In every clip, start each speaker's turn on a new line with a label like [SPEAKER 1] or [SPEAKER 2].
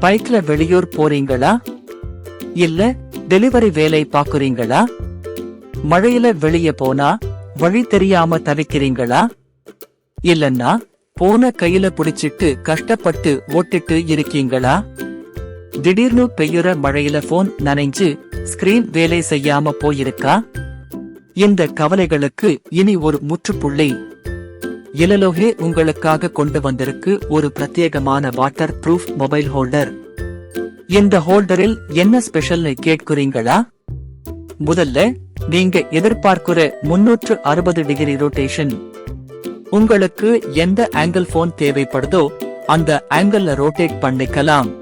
[SPEAKER 1] பைக்ல வெளியூர் போறீங்களா? இல்ல டெலிவரி வேலை பாக்குறீங்களா மழையில வெளியே போனா வழி தெரியாம தவிக்கிறீங்களா? இல்லன்னா போன கையில புடிச்சிட்டு கஷ்டப்பட்டு ஓட்டிட்டு இருக்கீங்களா? திடீர்னு பெய்யுற மழையில போன் நனைஞ்சு ஸ்கிரீன் வேலை செய்யாம போயிருக்கா? இந்த கவலைகளுக்கு இனி ஒரு முற்றுப்புள்ளி. இலலோகே உங்களுக்காக கொண்டு வந்திருக்கு ஒரு பிரத்யேகமான வாட்டர் ப்ரூஃப் மொபைல் ஹோல்டர் இந்த ஹோல்டரில் என்ன ஸ்பெஷல்னு கேட்குறீங்களா? முதல்ல நீங்க எதிர்பார்க்கிற முன்னூற்று அறுபது டிகிரி ரொட்டேஷன் உங்களுக்கு எந்த ஆங்கிள் போன் தேவைப்படுதோ அந்த ஆங்கிள் ரோட்டேட் பண்ணிக்கலாம்.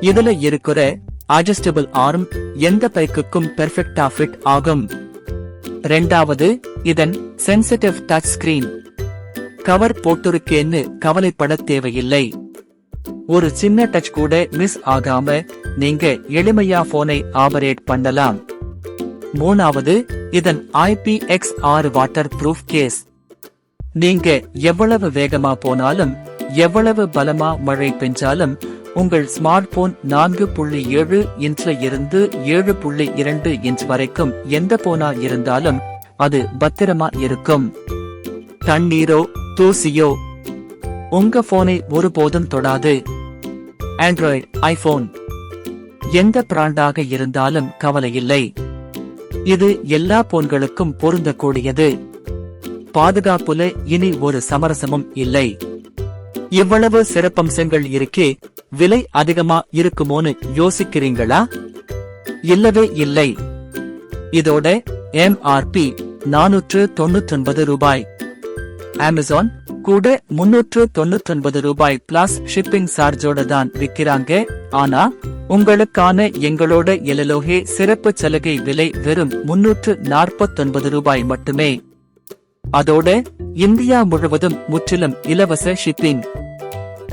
[SPEAKER 1] இதுல இருக்கிற அட்ஜஸ்டபிள் ஆர்ம் எந்த பைக்குக்கும் பெர்ஃபெக்டா ஃபிட் ஆகும். ரெண்டாவது இதன் சென்சிட்டிவ் டச் ஸ்கிரீன் கவர் போட்டிருக்கேன்னு கவலைப்பட தேவையில்லை. ஒரு சின்ன டச் கூட மிஸ் ஆகாம நீங்க எளிமையா போனை ஆபரேட் பண்ணலாம். மூணாவது இதன் ஐபி எக்ஸ் ஆறு வாட்டர் ப்ரூஃப் கேஸ் நீங்க எவ்வளவு வேகமா போனாலும் எவ்வளவு பலமா மழை பெஞ்சாலும் உங்கள் ஸ்மார்ட் போன் நான்கு புள்ளி ஏழு இன்ச்ல இருந்து ஏழு புள்ளி இரண்டு இன்ச் வரைக்கும் எந்த போனா இருந்தாலும் அது பத்திரமா இருக்கும். தண்ணீரோ தூசியோ. உங்க போனை ஒருபோதும் தொடாது. ஆண்ட்ராய்டு ஐபோன் எந்த பிராண்டாக இருந்தாலும் கவலையில்லை. இது எல்லா போன்களுக்கும் பொருந்தக்கூடியது. பாதுகாப்புல இனி ஒரு சமரசமும் இல்லை. இவ்வளவு சிறப்பம்சங்கள் இருக்கே விலை அதிகமா இருக்குமோன்னு யோசிக்கிறீங்களா? இல்லவே இல்லை. இதோட எம்ஆர்பி நானூற்று தொண்ணூற்றொன்பது ரூபாய். அமேசான் கூட முன்னூற்று தொண்ணூத்தொன்பது ரூபாய் பிளஸ் ஷிப்பிங் சார்ஜோட தான் விக்கிறாங்க. ஆனா உங்களுக்கான எங்களோட எலலோகே சிறப்பு சலுகை விலை வெறும் முன்னூற்று நாற்பத்தொன்பது ரூபாய் மட்டுமே. அதோட இந்தியா முழுவதும் முற்றிலும் இலவச ஷிப்பிங்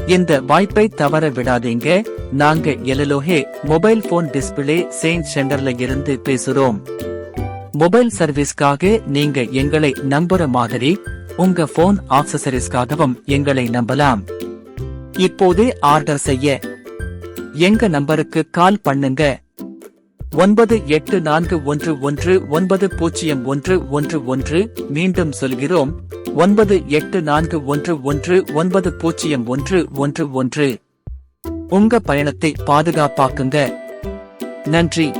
[SPEAKER 1] இந்த வாய்ப்பை தவற விடாதீங்க. நாங்க எலலோகே மொபைல் போன் டிஸ்பிளே சேஞ்ச் சென்டர்ல இருந்து பேசுறோம். மொபைல் சர்வீஸ்க்காக நீங்க எங்களை நம்புற மாதிரி உங்க போன் ஆக்சசரிஸ்க்காகவும் எங்களை நம்பலாம். இப்போதே ஆர்டர் செய்ய. எங்க நம்பருக்கு கால் பண்ணுங்க. ஒன்பது எட்டு நான்கு ஒன்று ஒன்று ஒன்பது பூஜ்ஜியம் ஒன்று ஒன்று ஒன்று மீண்டும் சொல்கிறோம். ஒன்பது எட்டு நான்கு ஒன்று ஒன்று ஒன்பது பூஜ்ஜியம் ஒன்று ஒன்று ஒன்று. உங்க பயணத்தை பாதுகாப்பாக்குங்க. நன்றி.